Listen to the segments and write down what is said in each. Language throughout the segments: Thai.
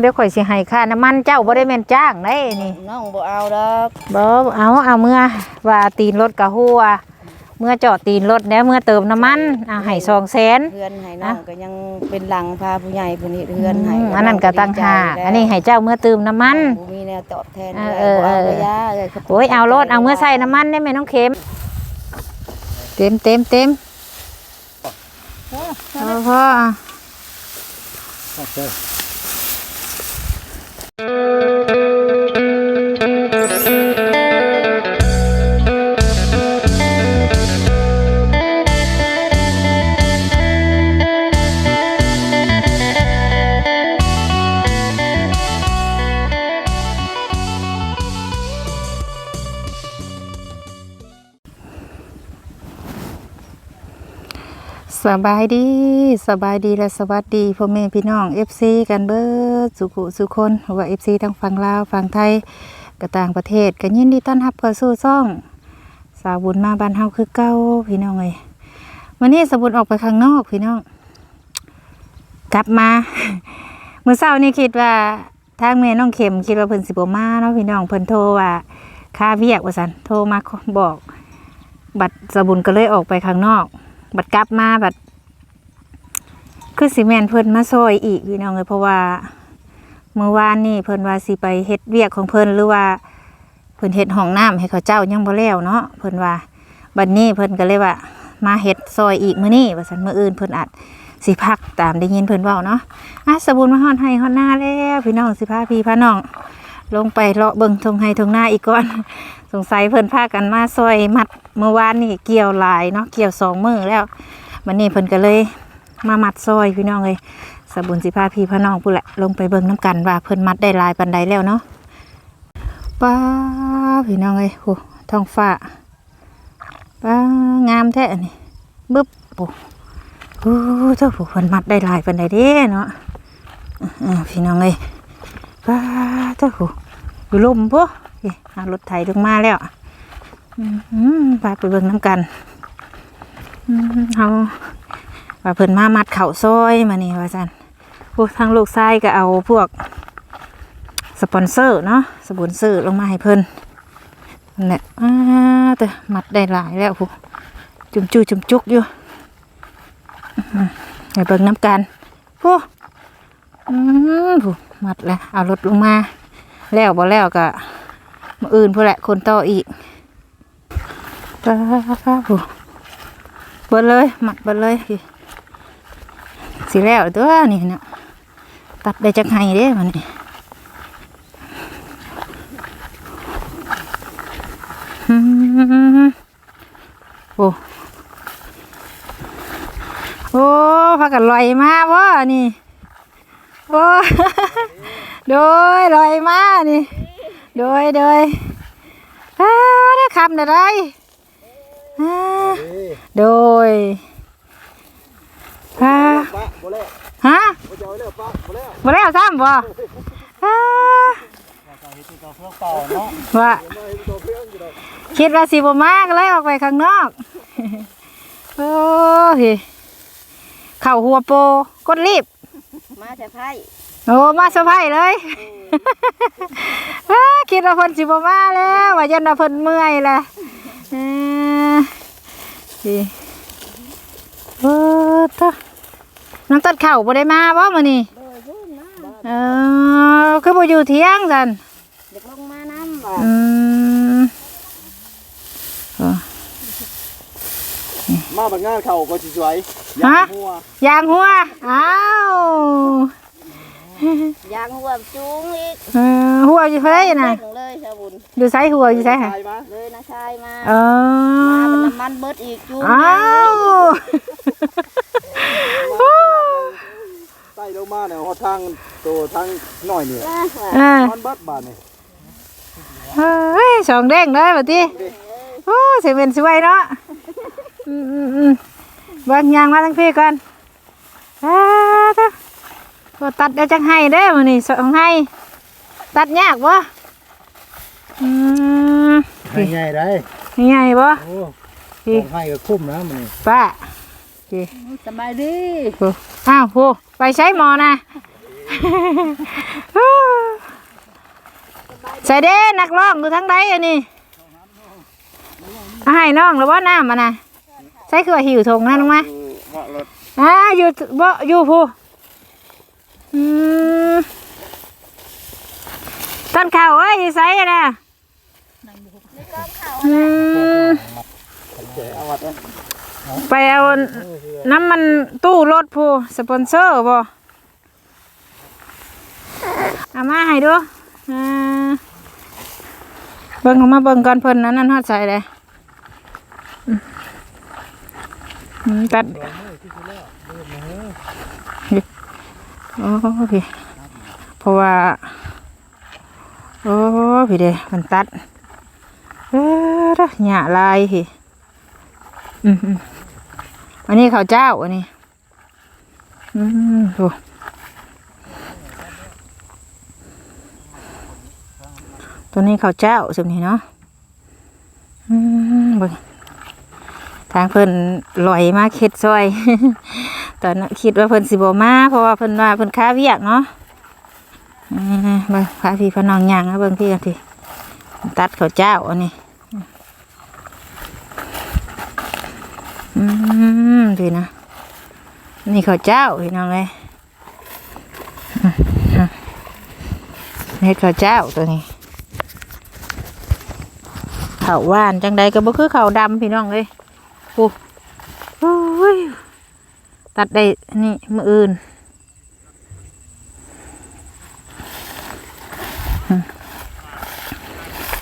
เดี๋ยวข่อยสิให้ค่าน้ำมันเจ้าบ่ได้แม่นจ้างได้นี่น้องบ่เอาดอกบ่เอาเอาเมื่อว่าตีนรถกะหัวเมื่อจอดตีนรถแล้วเมื่อเติมน้ำมันอะให้2แสนเพื่อนให้น้องก็ยังเป็นหลังพาผู้ใหญ่ผู้นี้เพื่อนให้อันนั้นก็ตั้งหากดีใจแล้วอันนี้ให้เจ้าเมื่อเติมน้ำมันบ่มีแนวตอบแทนเออบ่เอาเออระยะเอ้ยครับโอ้ยเอารถเอาเมื่อใส่น้ำมันได้ไหมน้องเข็มเต็มเต็มเต็มเอาพ่อ Música สบายดีสบายดีและสวัสดีพ่อแม่พี่น้อง FC กันเบิดสุขุสุคนว่า FC ทั้งฝั่งลาวฝั่งไทยก็ต่างประเทศกันยินดีต้อนรับเข้าสู่ซ่อง สาวบุญมาบ้านเฮาคือเก่าพี่น้องเอ้ยวันนี้สาวบุญออกไปข้างนอกพี่น้อง กลับมาเมื่อเช้านี่คิดว่าทางแม่น้องเข็มคิดว่าเพิ่นสิบมาเนาะพี่น้องเพิ่นโทรว่าค่าเวียกว่าซั่นโทรมาบอก บัดสาวบุญก็เลยออกไปข้างนอกบัดกลับมาบัด คือสิแมนเพิ่นมาซอยอีกพี่น้องเลยเพราะว่าเมื่อวานนี่เพิ่นว่าสิไปเฮ็ดเวียกของเพิ่นหรือว่าเพิ่นเฮ็ดห้องน้ำให้เขาเจ้ายังบ่แล้วเนาะเพิ่นว่าบัดนี้เพิ่นก็เลยว่า มาเฮ็ดซอยอีกมื้อนี้ว่าซั่นมื้ออื่นเพิ่นอาจสิพักตามได้ยินเพิ่นเว้าเนาะอะสบุญมาฮอดให้ฮอดหน้าแล้วพี่น้องสิพาพี่พาน้อง ลงไปเลาะเบิ่งทงให้ทงหน้าอีกก่อน สงสัยเพิ่นพากันมาซอยมัดเมื่อวานนี่เกี่ยวหลายเนาะเกี่ยวสองมือแล้ววันนี้เพิ่นก็เลย มามัดซอยพี่น้องเลยสบุญสิพาพี่พาน้องพู้แหละลงไปเบิ่งน้ำกันว่าเพิ่นมัดได้ลายปันใดแล้วเนาะป้าพี่น้องเลยโอ้ท้องฟ้าป้างามแท้นนี้บึ๊บโอ้โหเจ้าผู้เพิ่นมัดได้ลายปันใดเด้เนาะอ่าพี่น้องเลยป้าเจ้าผู้อยู่ลมพวกรถไถลงมาแล้วอืมไปไปเบิ่งน้ำกันอืมเอา ว่าเพิ่นมามัดเข่าวซอยมานี่ว่าจันพวกทางลูกชายก็เอาพวกสปอนเซอร์เนาะสปอนเซอร์ลงมาให้เพิ่นนั่นแหละอ้าแต่มัดได้หลายแล้วพวกจุ่มจูจุ่มจุกอยู่อื้อหือไปเบิ่งน้ำกันพวกอืมพวกมัดแล้วเอารถลงมา แล้วบ่แล้วก็มาอื่นพู้นแหละคนต่ออีกป้าป้าผู้เบิดเลยหมัดเบิดเลยพี่ สิแล้วตัวนี่เนาะตัดได้จักไห้เด้มันนี่อืมโอ้โอ้พากันลอยมาบ่นี่โอ้โดยลอยมานี่โดยโดยอ้าได้คำอะไรอ่าโดย อ่าปะบ่แล้วฮะบ่จะเอาแล้วปะบ่แล้วบ่แล้วซ้ำบ่อ่าเฮ็ดตัวเพื่อเป่าเนาะว่ามาเฮ็ดตัวเพื่อนอยู่ดอกคิดว่าสิบ่มาก็เลยออกไปข้างนอกโอ้ยเข้าหัวโปกดรีบ มาแต่ไพ่โอ้มาเซอร์ไพรส์เลยอ้าคิดว่าเพิ่นสิบ่มาแล้วว่ายันว่าเพิ่นเมื่อยแหละเออสิเออตะ น้องต้นข้าวบ่ได้มาบ่มื้อนี้โดยยุ่นมาเออคือบ่อยู่เที่ยงซั่นเด็กลงมาน้ำบ่อืมมาบัดงานเข้าก็สิสวยฮะยางหัวยางหัวอ้าวยางหัวจุงอีกเออหัวอยู่ไสน่ะเบ่งเลยชาวบุญอยู่ไสหัวอยู่ไสหะตายมาเลยนะชายมาเอมาเป็นอน้ำมันเบิดอีกจุงอ้าว ใต้ลงมาเนี่ยฮอดทางตัวทางน้อยนี่จ้าว่ะเออมันเบิดบาดนี่เฮ้ยสองเด้งเลยบัดนี้โอ้เสียเป็นสวยเนาะอืมอืมอืมเบิ่งยางมาทั้งพี่ก่อนอ้าวเด้อบ่ตัดได้จังให้เด้อมื้อนี้สองให้ตัดยากบ่อืมให้ใหญ่ได้ใหญ่บ่โอ้พี่ต้องให้ก็คุ้มนะมันนี่ป้า สบายดีโอ้อ้าวโหไปใช้หมอนะใส่เด้นักร้องอยู่ทั้งใดอันนี้เอาให้น้องหรือว่าน้ำมานะใส่คือว่าหิวทงนั่นลงมาเหมาะรถอ่าอยู่บ่อยู่ผู้อืมต้นข้าวเอ้ยอยู่ไสอะนะอืมเอาวัดนะ ไปเอาน้ำมันตู้รถผู้สปอนเซอร์บ่เอามาให้ดูอ่าเบิ่งเอามาเบิ่งก่อนเพิ่นนั้นนั่นฮอดใส่เลยอืมตัดโอ้พี่เพราะว่า โอ้พี่เด้มันตัดเออหญ้าลายพี่อืม อันนี้ข้าวเจ้าอันนี้ อืมดูตัวนี้ข้าวเจ้าสุดนี้เนาะอืมบิ่งทางเพิ่นลอยมาเข็ดซอย ตอนนั้นคิดว่าเพิ่นสิบมาเพราะว่าเพิ่นว่าเพิ่นค้าเวียกเนาะอืมเบิ่งพาพี่พาน้องย่างนะเบิ่งพี่กันทีตัดข้าวเจ้าอันนี้ อืมดีนะ นี่ข้าวเจ้าพี่น้องเลยนี่ข้าวเจ้าตัวนี้ข้าวหวานจังใดก็บ่คือข้าวดำพี่น้องเลยโอ้โอ้ยตัดได้นี่มืออื่น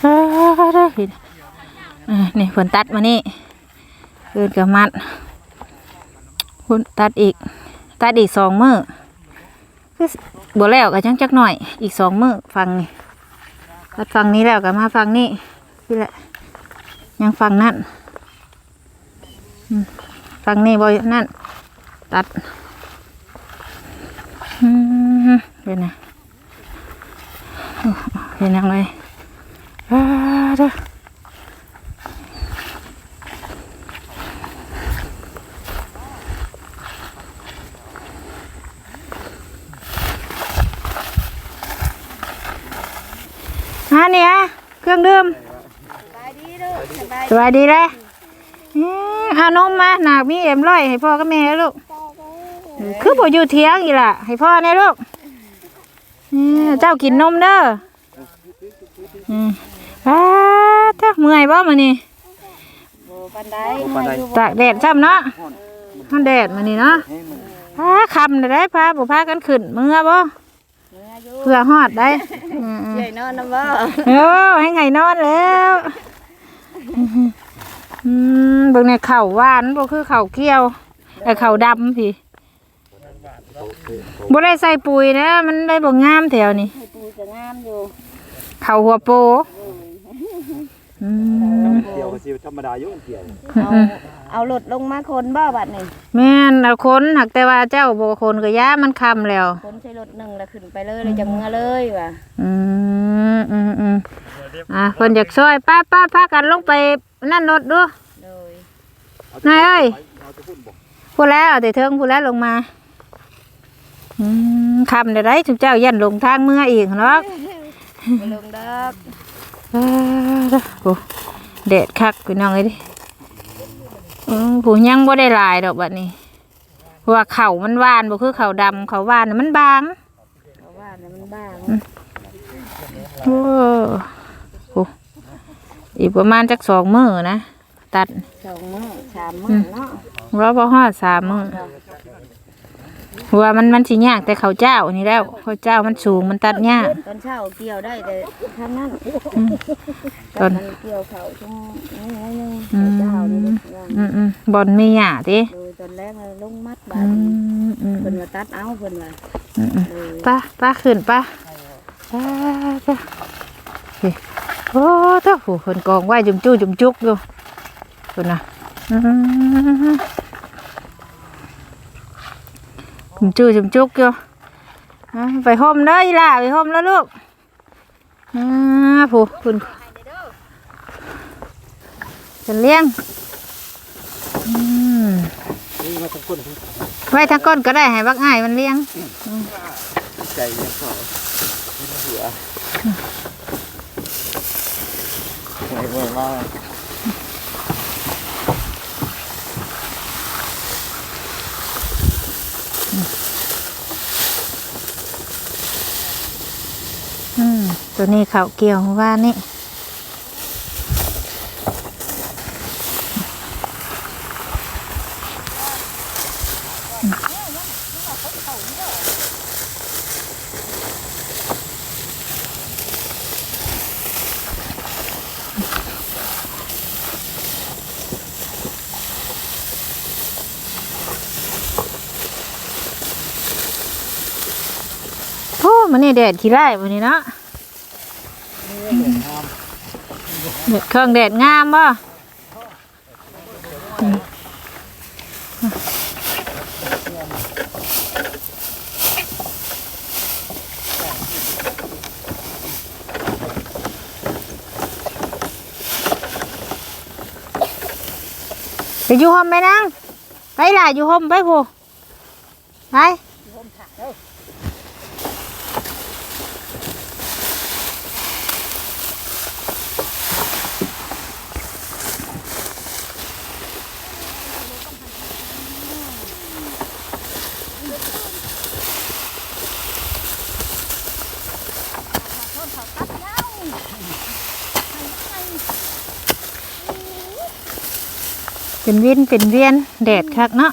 อ่าเนอ่านี่ฝนตัดมานี่ เกินกับมัดคุณตัดอีก ตัดอีกสองมือคือบัวแล้วก็จังจักหน่อย อีกสองมือฟังนี่ตัดฟังนี้แล้วก็มาฟังนี่นี่แหละ ยังฟังนั่นฟังนี่บอยนั่น ตัดอืมเป็นไงเป็นยังไงอ่าเด้อ ฮะเนี่ยเครื่องดื่มสบายดีเด้อสบายสวัสดีเลยอื้อเอานมมาหนักมีเอ็มร้อยให้พ่อกับแม่ลูกเออคือบ่อยู่เถียงอีล่ะ ให้พ่อเนี่ยลูกอื้อเจ้ากินนมเด้ออืมอ้าถ้าเมื่อยบ่มานี่โบปันไดปานใดตากแดดซ้ำเนาะมันแดดมานี่เนาะอ้าคำได้พาบ่พากันขึ้นเมื่อบ่ เมื่ออยู่เพื่อฮอดได้อืมใหญ่นอนน้ำบ่ๆโอ้ให้ไงนอนแล้วอืมเบิ่งในเข่าหวานบ่คือเข่าเกี้ยวแต่เข่าดำพี่บ่ได้ใส่ปุ๋ยนะมันได้บ่งามแถวนี้ ให้ปูจะงามอยู่เข่าหัวโปอืม เกี่ยวกับชีวิตธรรมดาอยู่เกี่ยวเอา เอารถลงมาคนบ่บัดนี่แม่นเอาคนหักแต่ว่าเจ้าบ่คนก็ย่ามันคำแล้ว คนใช้รถหนึ่งแล้วขึ้นไปเลยเลยจะเมื่อเลยว่ะอืมอืมอืมอะเพิ่นอยากช่วยป้าป้าพากันลงไปนั่นรถดูโดยนายเอ้ยเอาจะพูดบอกพูดแล้วเอาแต่เทิงพูดแล้วลงมาอืมคำเดี๋ยวได้ถึงเจ้ายันลงทางเมื่ออีกเนาะไปลงดอกเออโอ้แดดคักพี่น้องเอ้ยดิ อืมผู้ยังบ่ได้หลายดอกบัดนี้เพราะว่าเข่ามันหวานบ่คือเข่าดำเข่าหวานน่ะมันบางเพราะว่าเนี่ยมันบ้างโอ้โหอีกประมาณจักสองมื้อนะตัดสองมื้อสามมื้อเนาะ เราบ่ฮอดสามมื้อเพราะ ว่ามันมันสิยากแต่ข้าวเจ้านี่แล้วข้าวเจ้ามันสูงมันตัดยาก ตอนเช้าเกี่ยวได้แต่ทางนั้นตอน มันเกี่ยวเขาช่วงนี้นิดนึงอืมเจ้านี่ลูกว่าอืมอืมบอลมีหยาติโดยตอนแรกเราลงมัดบาอืดนี้มอืมเพิ่นมาตัดเอาเพิ่นว่าอืมอืมโดยป้าป้าขึ้นป้าป้าป้าเฮ้ยโอ้เจ้าผู้คนกองไว้จุ่มจู้จุ่มจุกอยู่คนน่ะอืม จุ่มจู้จุ่มจุกอยู่อะไปห่มเด้ออีหล่าไปห่มแล้วลูกอ่าผู้คุณจะเลี้ยงอืมนี่มาทั้งคน ไว้ทั้งก้นก็ได้ให้บักอ้ายมันเลี้ยงอืม ใจยังเขาไม่เหือเหนื่อยเหนื่อยมาก อืม ตัวนี้เขาเกี่ยวว่านี่โอ้มันนี่แดดขี้ไร่วันนี้เนาะ เด็ดเครื่องเด็ดงามบ่ไปอยู่ห่มไปนั่งไปล่ะอยู่ห่มไปผู้ไป เป็นวินเป็นเวียนแดดคักเนาะ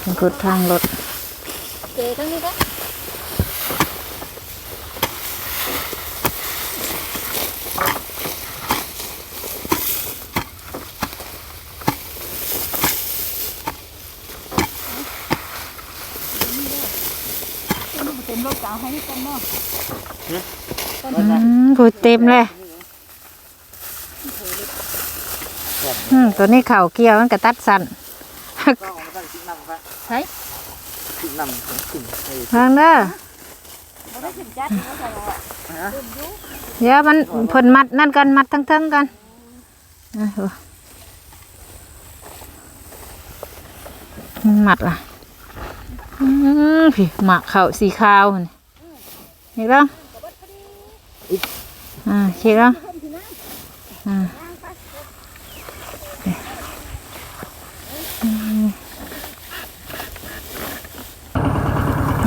เป็นกดทางรถเจทั้งนี้ก็อืมพูดเต็มเลย อืมตัวนี้เข่าเกี่ยวมันกระตัดสันก็เอามาตั้งชิ้นำครับใช่ชิ้นนำของสิ่งให้ทางเด้อเดี๋ยวมันผลมัดนั่นกันมัดทั้งทั้งๆกันอะโอ้มัดล่ะอืมพี่หมักเข่าสีขาวนี่เห็นบ้างอ่าเช็คแล้วอ่า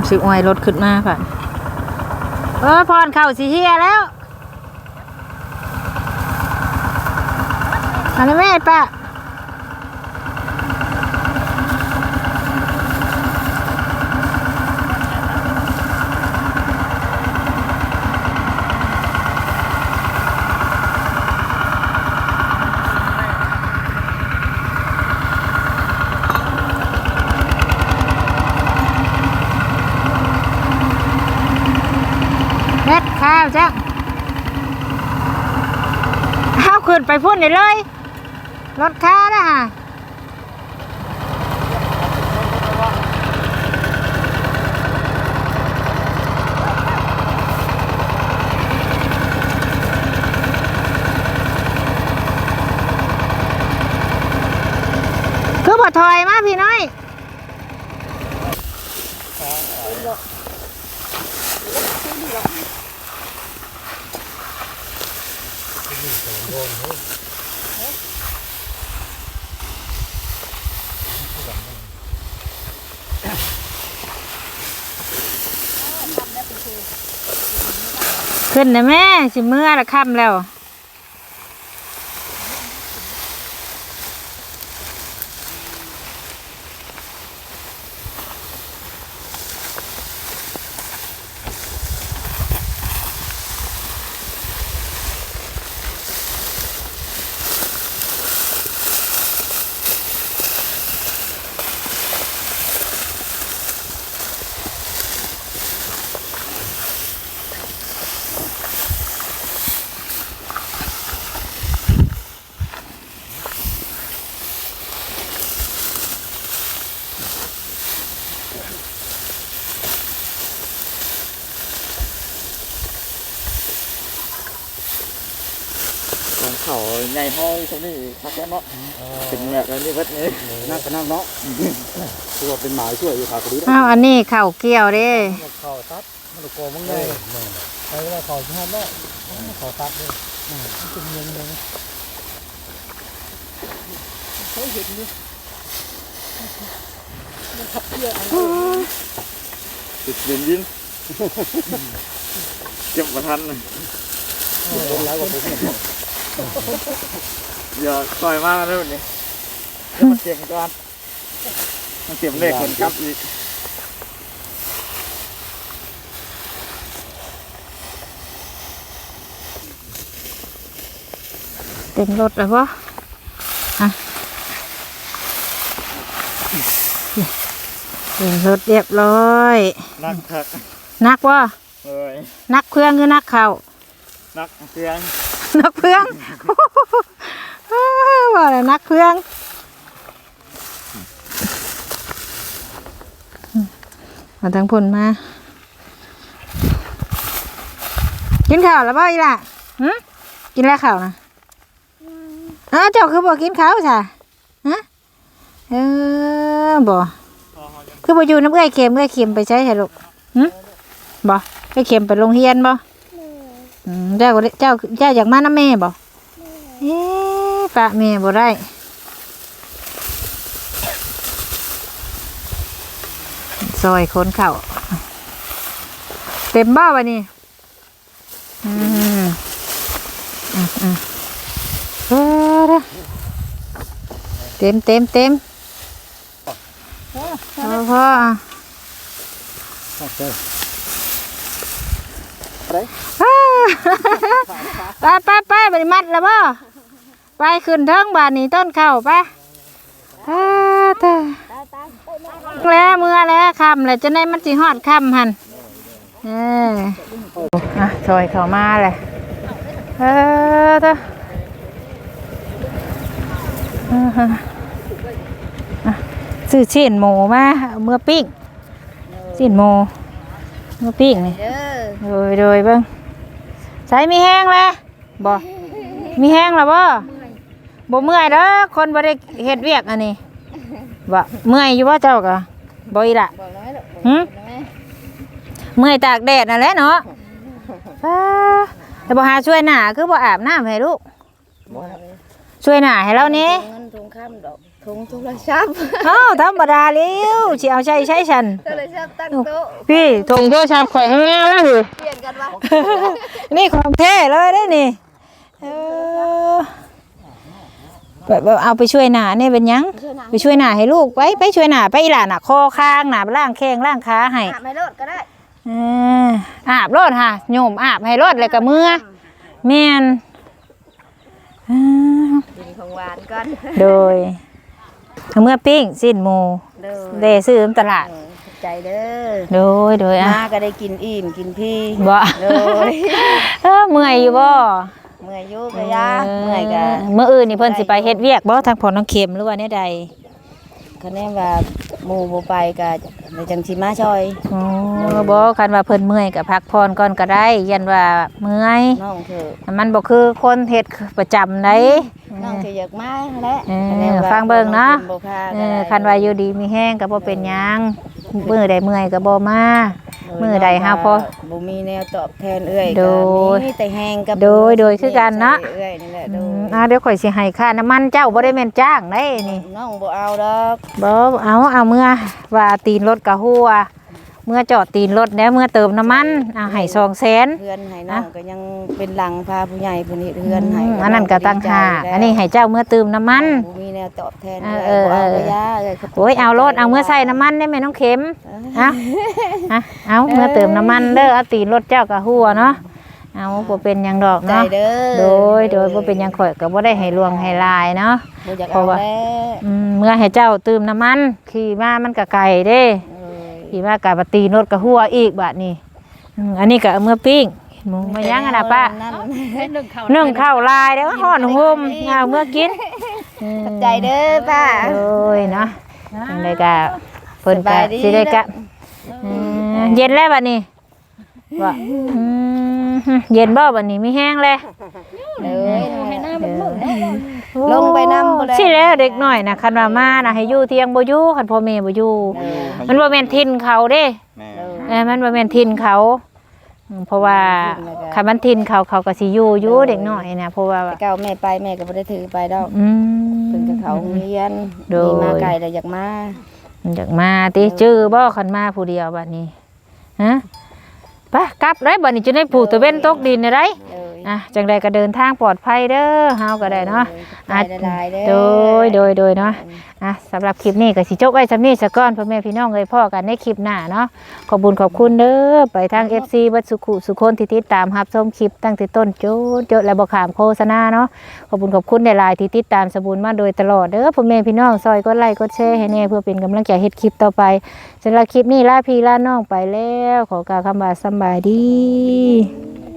ซื้ออวยรถขึ้นมาค่ะเออพรเข่าสีเฮียแล้วอันนี้แม่ปะเม็ดข้าวจ้ะเอาขึ้นไป พุ่นได้เลย รถค้านะฮะคือบ่ถอยมาพี่น้อย ขึ้นนะแม่สิเมื่อละค่ำแล้ว ใหญ่ห้องตรงนี้พักแล้วเนาะเป็นแบบนี้เพิ่นนี่นักก็นักเนาะคือว่าเป็นหมาช่วยอยู่ขากระดิ่งอ้าวอันนี้ข้าวเกี่ยวเด้เขาตัดมันโกมึงไงใครว่าเขาชอบแล้วเขาตัดเลยเป็นเงินเลยเขาเห็นอยู่ติดเย็นยินเก็บมาทันเลยเป็นแล้วกว่าผม อย่าต่อยมากเลยวันนี้เดี๋ยวมันเจ็บก่อนมันเจ็บเลขคนครับอีกเต็มรถแล้วบ่อะเต็มรถเรียบร้อยนักทักนักบ่เอ้ยนักเครื่องคือนักข้าวนักเสียง นักเครื่องว่าแล้วนักเครื่องมาทางผลมา กินข้าวแล้วบ่อีล่ะหึกินแล้วข้าวนะอ้าวเจ้าคือบ่กินข้าวจ้ะฮะเออบ่คือบ่อยู่น้ำเอื้อยเข็มเอื้อยเข็มไปใช้ให้ลูกหึบ่เอื้อยเข็มไปโรงเรียนบ่ อืมเจ้าก็ได้เจ้าเจ้าอยากมาน้ำแม่บ่เอ๊ะปะแม่บ่ได้ซอยคนเข่าเต็มบ้าวะนี่อืมอะอะเออเด้อเต็มเต็มเต็มเอาพออะอ้า ไปไปไปไปมัดแล้วบ่ไปขึ้นเทิงบานนี้ต้นเข้าไปอ้าเต้แล้วเมื่อแล้วคำแล้วจะได้มันสิฮอดคำหันเอออะซอยเขามาเลยเออเต้เออฮะอะซื้อชิ้นหมูมาเมื่อปิ้งชิ้นหมูเมื่อปิ้งนี่เด้อ โดยโดยเบิ่งใส่มีแห้งแล้วบ่มีแห้งแล้วบ่บ่เมื่อยเด้อคนบ่ได้เฮ็ดเวียกอันนี้บ่เมื่อยอยู่บ่เจ้าก็บ่อีละบอกน้อยลูกหึเมื่อยตากแดดนั่นแหละเนาะอ้าแต่บ่หาช่วยหน้าคือบ่อาบน้ำให้ลูกช่วยหน้าให้เรานี่เงินถุงข้ามดอก ถุงโทรศัพท์เอ้าธรรมดาแล้วสิเอาใช้ใช้ฉันโทรศัพท์ตั้งโต๊ะพี่ถงโทรศัพท์ข่อยให้แม่แล้วหือเปลี่ยนกันวะนี่ของแท้เลยได้นี่เออแบบว่าเอาไปช่วยหนาเนี่ยเป็นหยังไปช่วยหนาให้ลูกไปไปช่วยหนาไปอีหล่ะน่ะคอค้างหนาไปล่างแข้งล่างขาให้อาบไม่รดก็ได้เอออาบรถค่ะโยมอาบให้รถเลยกับมือแม่นอ่ากินของหวานก่อนโดย เอาเมื่อปิ้งสิ้นหมูเด้อเดซื้อตามตลาดเออขอบใจเด้อโดยโดยอะมาก็ได้กินอิ่มกินพี่บ่โดยเออเมื่อยอยู่บ่เมื่อยอยู่กะยาเมื่อยกะ เมื่ออื่นนี่เพิ่นสิไปเฮ็ดเวียกบ่ทางพอน้องเข็มหรือว่าแนวใด คะแนนว่าหมู่บ่ไปกะในจังสิมาช่อยอ๋อบ่คันว่าเพิ่นเมื่อยก็พักผ่อนก่อนก็ได้ยันว่าเมื่อยน้องเถอะมันบ่คือคนเฮ็ดประจำได้น้องเถอะอยากมาแหละเออคะแนนว่าฟังเบิ่งเนาะบ่พาเอก็อได้คันว่าอยู่ดีมีแห้งก็บ่เป็นหยัง มื้อใดเมื่อยก็บ่มา มื้อใดหาพอบ่มีแนวตอบแทนเอื้อยโดยก็มีแต่แห้งกับโดยโดยคือกันเนาะ เอื้อยนี่แหละอืโดมยอ่าเดี๋ยวข่อยสิให้ค่าน้ำมันเจ้าบ่ได้แม่นจ้างได้นี่น้องบ่เอาดอกบ่เอาเอาเมื่อว่าตีนรถกะหัว เมื่อจอดตีนรถแล้วเมื่อเติมน้ำมันเอาให้2แสน เพื่อนให้น้องก็ยังเป็นหลังพาผู้ใหญ่เพิ่นเฮ็ดเฮือนให้อันนั้นก็ตั้งหากอันนี้ให้เจ้าเมื่อเติมน้ำมัน บ่มีแนวตอบแทนเออเอื้อยบ่เอาเออก็ย่าเอื้อยขบคุณโอ้ยเอารถเอาเมื่อใส่น้ำมันได้ไหมน้องเข็มเอาเอาเอาเมื่อเติมน้ำมันเด้อเอาตีนรถเจ้ากะหัวเนาะเอาบ่เป็นหยังดอกใจเนาะเด้อโดยโดยบ่เป็นหยังข่อยก็บ่ได้ให้ลวงให้ลายเนาะ บ่อยากเพราะเอาว่า แล้วอืมเมื่อให้เจ้าเติมน้ำมันขี่มามันก็ไกลเด้เออ ขี่มากะบ่ตีนรถกะหัวอีกบัดนี้อืมอันนี้ก็เอามื่อปิ้งหมูมายังอะนะป้านั่นนึ่งข้าวลายเด้อฮ้อนหุ่มเอาเมื่อกินอืมขอบใจเด้อป้า โอ้ยเนาะจังไดก็เพิ่นสก็บายดี สิได้กะอืมเย็นแล้วบัดนี้บ่อืมเย็นบ่บัดนี้มีแห้งแล้ว เลยเออ ลงไปนำบ่ได้สิแล้วเด็กน้อยน่ะคันว่ามาน่ะให้อยู่เที่ยงบ่อยู่คันพ่อแม่บ่อยู่เออมันบ่แม่นถิ่นเขาเด้แม่เออเออมันบ่แม่นถิ่นเขาอืมเพราะว่าคันมันถิ่นเขาเขาก็สิอยู่อยู่เด็กน้อยน่ะเพราะว่าแต่เก่าแม่ไปแม่ก็บ่ได้ถือไปดอกอืมเพิ่นก็เขาโรงเรียนโดยมีมาไกลแล้วอยากมาอยากมาติจื้อบ่คันมาผู้เดียวบัดนี้ฮะไปกลับได้บัดนี้จะได้ผูกตะเว้นตกดินได้ เลยอะจังใดก็เดินทางปลอดภัยเด้อเฮาก็ได้เนาะไปหลายๆเด้อโดยโดยโดยเนาะอะสำหรับคลิปนี้ก็สิจบไว้สำนี้ซะก่อนพ่อแม่พี่น้องเอ้ยพ่อกันในคลิปหน้าเนาะขอบคุญขอบคุณเด้อไปทาง FC บัดสุขุสุคนที่ติดตามรับชมคลิปตั้งแต่ต้นจนจบและบ่ขามโฆษณาเนาะขอบคุญขอบคุณหลายๆที่ติดตามสบุญมาโดยตลอดเด้อพ่อแม่พี่น้องซอยกดไลค์กดแชร์ให้แน่เพื่อเป็นกำลังใจเฮ็ดคลิปต่อไปสำหรับคลิปนี้ลาพี่ลาน้องไปแล้ว ขอกล่าวคำว่าสำบายดี